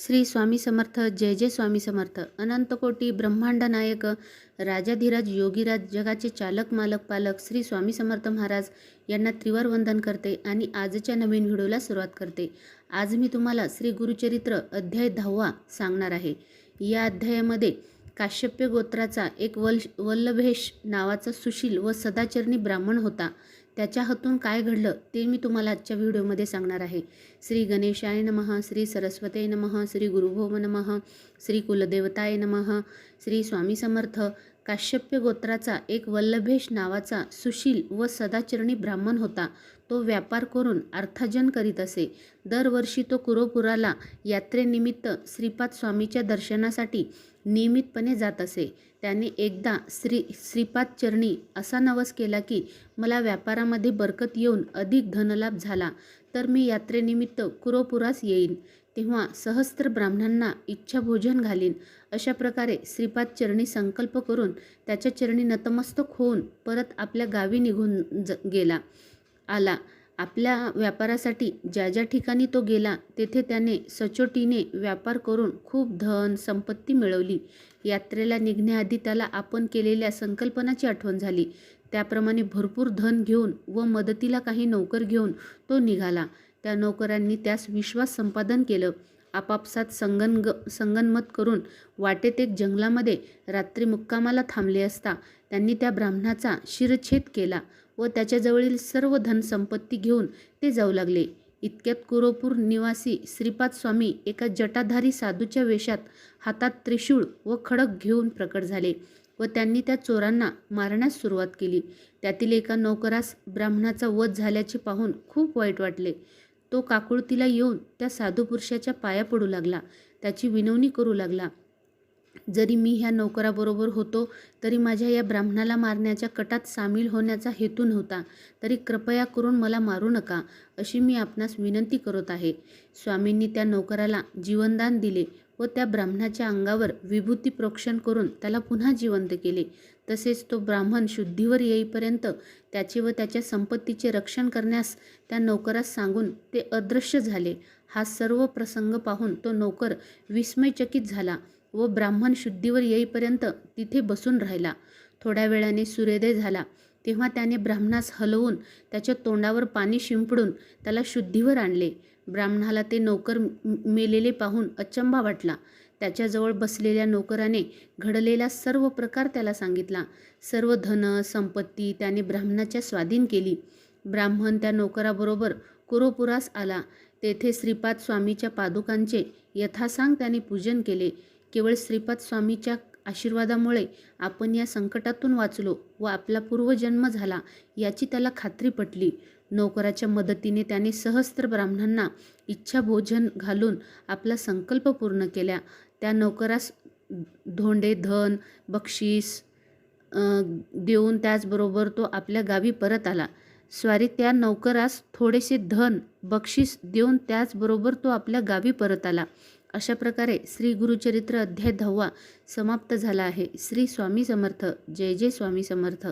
श्री स्वामी समर्थ जय जय स्वामी समर्थ. अनंतकोटी ब्रह्मांड नायक राजाधिराज योगीराज जगाचे चालक मालक पालक श्री स्वामी समर्थ महाराज यांना त्रिवार वंदन करते आणि आजच्या नवीन व्हिडिओला सुरुवात करते. आज मी तुम्हाला श्री गुरुचरित्र अध्याय दहावा सांगणार आहे. या अध्यायामध्ये काश्यप्य गोत्राचा एक वल वल्लभेश नावाचा सुशील व सदाचरणी ब्राह्मण होता. त्याच्या हातून काय घडलं ते मी तुम्हाला आजच्या व्हिडिओमध्ये सांगणार आहे. श्री गणेशाय नमः श्री सरस्वते नमः श्री गुरुभोम नमः श्री कुलदेवताय नमः श्री स्वामी समर्थ काश्यप्य गोत्राचा एक वल्लभेश नावाचा सुशील व सदाचरणी ब्राह्मण होता. तो व्यापार करून अर्थार्जन करीत असे. दरवर्षी तो कुरोपुराला यात्रेनिमित्त श्रीपाद स्वामीच्या दर्शनासाठी नियमितपणे जात असे. त्याने एकदा श्री श्रीपाद चरणी असा नवस केला की मला व्यापारामध्ये बरकत येऊन अधिक धनलाभ झाला. तर मी यात्रेनिमित्त कुरोपुरास येईन. तेव्हा सहस्त्र ब्राह्मणांना इच्छा भोजन घालीन. अशा प्रकारे श्रीपाद चरणी संकल्प करून त्याच्या चरणी नतमस्तक होऊन परत आपल्या गावी निघून ज गेला. आला. आपल्या व्यापारासाठी ज्या ज्या ठिकाणी तो गेला तेथे त्याने सचोटीने व्यापार करून खूप धन संपत्ती मिळवली. यात्रेला निघण्याआधी त्याला आपण केलेल्या संकल्पनाची आठवण झाली. त्याप्रमाणे भरपूर धन घेऊन व मदतीला काही नोकर घेऊन तो निघाला. त्या नोकरांनी त्यास विश्वास संपादन केलं. आपापसात संगनग संगनमत करून वाटेत एक जंगलामध्ये रात्री मुक्कामाला थांबले असता त्यांनी त्या ब्राह्मणाचा शिरछेद केला व त्याच्याजवळील सर्व धनसंपत्ती घेऊन ते जाऊ लागले. इतक्यात कुरोपूर निवासी श्रीपाद स्वामी एका जटाधारी साधूच्या वेशात हातात त्रिशूळ व खडक घेऊन प्रकट झाले व त्यांनी त्या चोरांना मारण्यास सुरुवात केली. त्यातील एका नौकरास ब्राह्मणाचा वध झाल्याचे पाहून खूप वाईट वाटले. तो काकुळतीला येऊन त्या साधू पुरुषाच्या पाया पडू लागला. त्याची विनवणी करू लागला. जरी मी ह्या नोकराबरोबर होतो तरी माझ्या या ब्राह्मणाला मारण्याच्या कटात सामील होण्याचा हेतू नव्हता. तरी कृपया करून मला मारू नका अशी मी आपणास विनंती करत आहे. स्वामींनी त्या नोकराला जीवनदान दिले. व त्या ब्राह्मणाच्या अंगावर विभूती प्रोक्षण करून त्याला पुन्हा जिवंत केले. तसेच तो ब्राह्मण शुद्धीवर येईपर्यंत त्याचे व त्याच्या संपत्तीचे रक्षण करण्यास त्या नोकरास सांगून ते अदृश्य झाले. हा सर्व प्रसंग पाहून तो नोकर विस्मयचकित झाला व ब्राह्मण शुद्धीवर येईपर्यंत तिथे बसून राहिला. थोड्या वेळाने सूर्योदय झाला. तेव्हा त्याने ब्राह्मणास हलवून त्याच्या तोंडावर पाणी शिंपडून त्याला शुद्धीवर आणले. ब्राह्मणाला ते नोकर मेलेले पाहून अचंबा वाटला. त्याच्याजवळ बसलेल्या नोकराने घडलेला सर्व प्रकार त्याला सांगितला. सर्व धन संपत्ती त्याने ब्राह्मणाच्या स्वाधीन केली. ब्राह्मण त्या नोकराबरोबर कुरोपुरास आला. तेथे श्रीपाद स्वामीच्या पादुकांचे यथासांग त्याने पूजन केले. केवळ श्रीपाद स्वामीच्या आशीर्वादामुळे आपण या संकटातून वाचलो व आपला पूर्वजन्म झाला याची त्याला खात्री पटली. नोकराच्या मदतीने त्याने सहस्त्र ब्राह्मणांना इच्छा भोजन घालून आपला संकल्प पूर्ण केल्या त्या नोकरास धोंडे धन बक्षीस देऊन त्याचबरोबर तो आपल्या गावी परत आला. स्वारी त्या नौकरास थोडेसे धन बक्षीस देऊन त्याचबरोबर तो आपल्या गावी परत आला. अशा प्रकारे श्री गुरुचरित्र अध्याय दहावा समाप्त झाला आहे. श्री स्वामी समर्थ. जय जय स्वामी समर्थ.